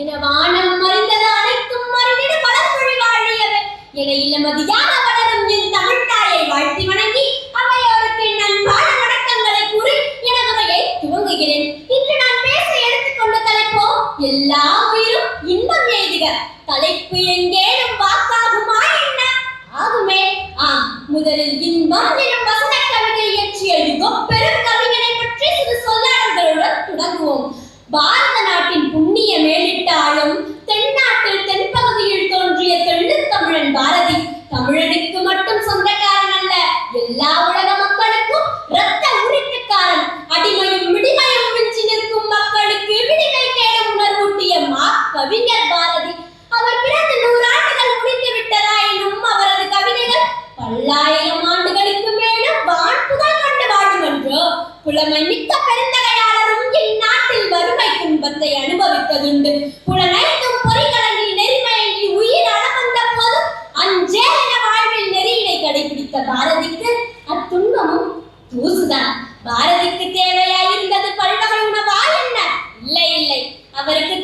என வானம் மறிந்தது அனைத்தும் மறிந்திட பழமொழி வாழியவர் என இளமதியான வளரும் என் தமிழ்தாயை வாழ்த்தி வணங்கி அவையோருக்கு என் அன்பான வணக்கங்களை கூறி எனது உரையை துவங்குகிறேன். இன்று நான் பேச எடுத்துக்கொண்ட தலைப்போ எல்லா உயிரும் இன்பம் எய்துக. தலைப்பு எங்கேனும் வாக்காகுமா என்ன? ஆகுமே. ஆம் முதலில் இன்பம் எனும் வசன கவிதை இயற்றிய யுகம் பெரும் கவிஞனை பற்றி சிறு சொல்லாடல்களுடன் தொடங்குவோம். பாரத புலமை மிக்க பெருந்தகையாளரும் இந்நாட்டில் வறுமை துன்பத்தை அனுபவித்ததுண்டு. புலனைத்தும் பொறிகளங்கி நெறிமயங்கி உயிர் அளவந்த போதும் அஞ்சே வாழ்வில் நெறியினை கடைபிடித்த பாரதிக்கு அத்துன்பமும் தூசுதான். பாரதிக்கு தேவையாயிருந்தது பல்வகை உணவா என்ன? இல்லை இல்லை. அவருக்கு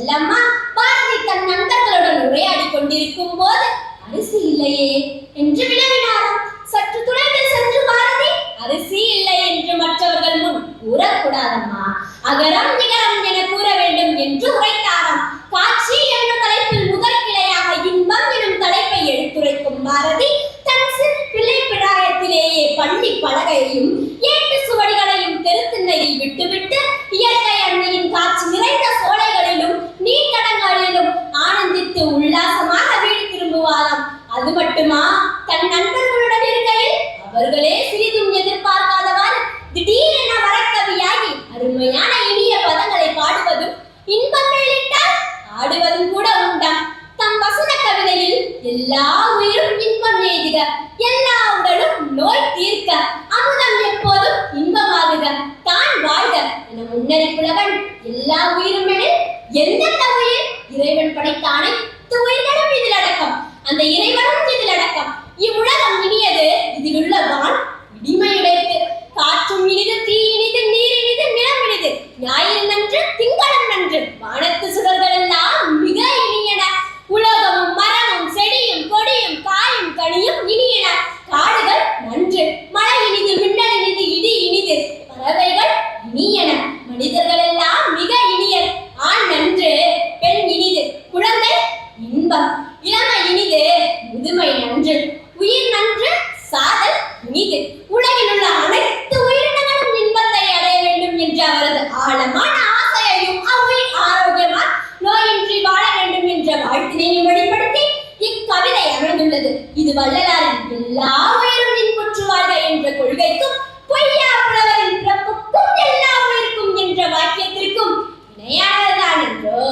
செல்லம்மா பாரதி தன் நண்பர்களுடன் உரையாடி கொண்டிருக்கும் போது அரிசி இல்லையே என்று வினவினாராம். சற்று தொலைவில் சென்று பாரதி அரிசி இல்லை என்று மற்றவர்கள் முன் கூறக்கூடாதம்மா. அகரம் நிகரம் என கூற வேண்டும் என்று உரைத்தாராம். காட்சி என்னும் தலைப்பில் முதல் கிளையாக இன்பம் எனும் தலைப்பை எடுத்துரைக்கும் பாரதி தன் சிறு பிள்ளை பிராயத்திலேயே பள்ளி பலகையையும் ஏட்டு சுவடிகளையும் தெருத்திண்ணையில் விட்டுவிட்டு இயற்கை அன்னையின் காட்சி நிறைந்த குடித்து உல்லாசமாக வீடு திரும்புவாராம். அது மட்டுமா? தன் நண்பர்களுடன் இருக்கையில் அவர்களே சிறிதும் எதிர்பார்க்காதவாறு திடீரென வரக்கவியாகி அருமையான இனிய பதங்களை பாடுவதும் இன்பம் மேலிட்டால் ஆடுவதும் கூட உண்டாம். தம் வசன கவிதையில் எல்லா உயிரும் இன்பம் எய்துக எல்லா உடலும் நோய் தீர்க்க அமுதம் எப்போதும் இன்பமாகுக தான் வாழ்க என முன்னறி புலவன் எல்லா உயிரும் எனில் எந்தெந்த உயிர் இறைவன் படைத்தானே அனைத்து உயிர்களும் இதில் அடக்கம் அந்த இறைவனும் இதில் அடக்கம் இவ்வுலகம் இனியது இதில் உள்ள வான் இடிமையுடைத்து காற்றும் இனிது தீ இனிது நீர் இனிது நிலம் இனிது. ஞாயிறு இளமை இனிது முதுமை நன்று. உயிர் நன்று சாதல் இனிது. உலகில் உள்ள அனைத்து உயிரினங்களும் இன்பத்தை அடைய வேண்டும் என்ற அவரது ஆழமான ஆசையையும் அவ்வுயிர் ஆரோக்கியமா நோயின்றி வாழ வேண்டும் என்ற வாழ்த்தினையும் வெளிப்படுத்தி இக்கவிதை அமைந்துள்ளது. இது வள்ளலாரின் எல்லா உயிரும் இன்புற்று வாழ்க என்ற கொள்கைக்கும் பொய்யா புலவரின் பிறப்புக்கும் எல்லா உயிருக்கும் என்ற வாக்கியத்திற்கும் இணையானதுதான் என்றோ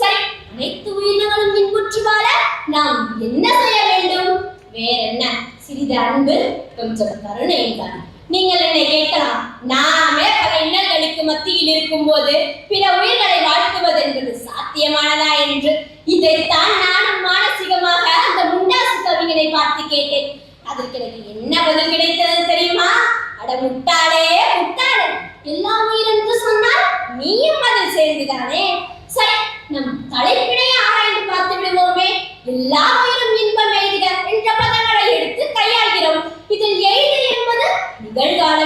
சரி அனைத்து உயிரினங்களும் இன்புற்று வாழ நாம் என்ன செய்ய வேண்டும் வேற என்ன சிறிது அன்பு கொஞ்சம் கருணை தான். நீங்கள் என்னை கேட்கலாம் நாமே பல இன்னல்களுக்கு மத்தியில் இருக்கும் போது பிற உயிர்களை வாழ்த்துவது என்பது சாத்தியமானதா என்று? இதைத்தான் நானும் மானசீகமாக அந்த முண்டாசு கவிஞனை பார்த்து கேட்டேன். அதற்கு எனக்கு என்ன பதில் கிடைத்தது தெரியுமா? அட முட்டாளே முட்டாளே எல்லா உயிர் என்று சொன்னால் நீயும் அதில் சேர்ந்துதானே? சரி நம் தலைப்பினை ஆராய்ந்து பார்த்து விடுவோமே. எல்லா உயிர் இன்பம் எய்துக என்ற பதங்களை எடுத்து கையாள்கிறோம் இதில் எய்து என்பது நிகழ்கால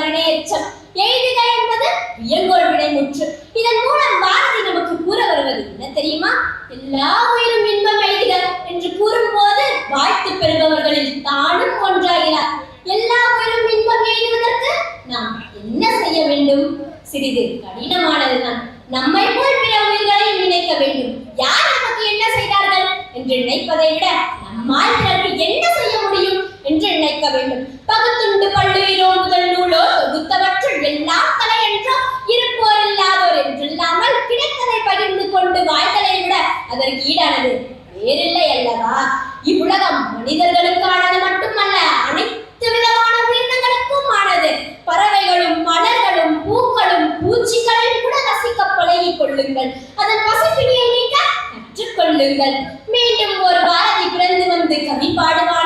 எச்சம் எய்துக என்பது வியங்கோல் வினைமுற்று இதன் மூலம் பாரதி நமக்கு கூற வருவது என்ன தெரியுமா? எல்லா உயிரும் இன்பம் எய்துக என்று கூறும்போது வாழ்த்து பெறுபவர்களில் தானும் ஒன்றாகிறார். எல்லா உயிரும் இன்பம் எய்துவதற்கு நாம் என்ன செய்ய வேண்டும்? சிறிது கடினமானதுதான். நம்மை போல் பிற உயிர்களையும் நினைக்க வேண்டும். யார் நமக்கு என்ன செய்தார்கள் என்று நினைப்பதை விட நம்மால் பிறகு என்ன செய்ய முடியும் என்று நினைக்க வேண்டும். பகுத்து அதற்கு வேறில்லை அல்லவா? இவ்வுலகம் மனிதர்களுக்கானது மட்டுமல்ல அனைத்து விதமான உயிரினங்களுக்கும் ஆனது. பறவைகளும் மலர்களும் பூக்களும் பூச்சிகளையும் கூட ரசிக்க பழகி கொள்ளுங்கள். அதன் வசிப்பினியை நீக்க கற்றுக்கொள்ளுங்கள் மீண்டும் ஒரு பாரதி பிறந்து வந்து கவி பாடுவார்.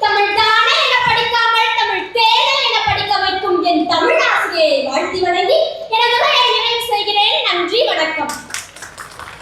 Sambal.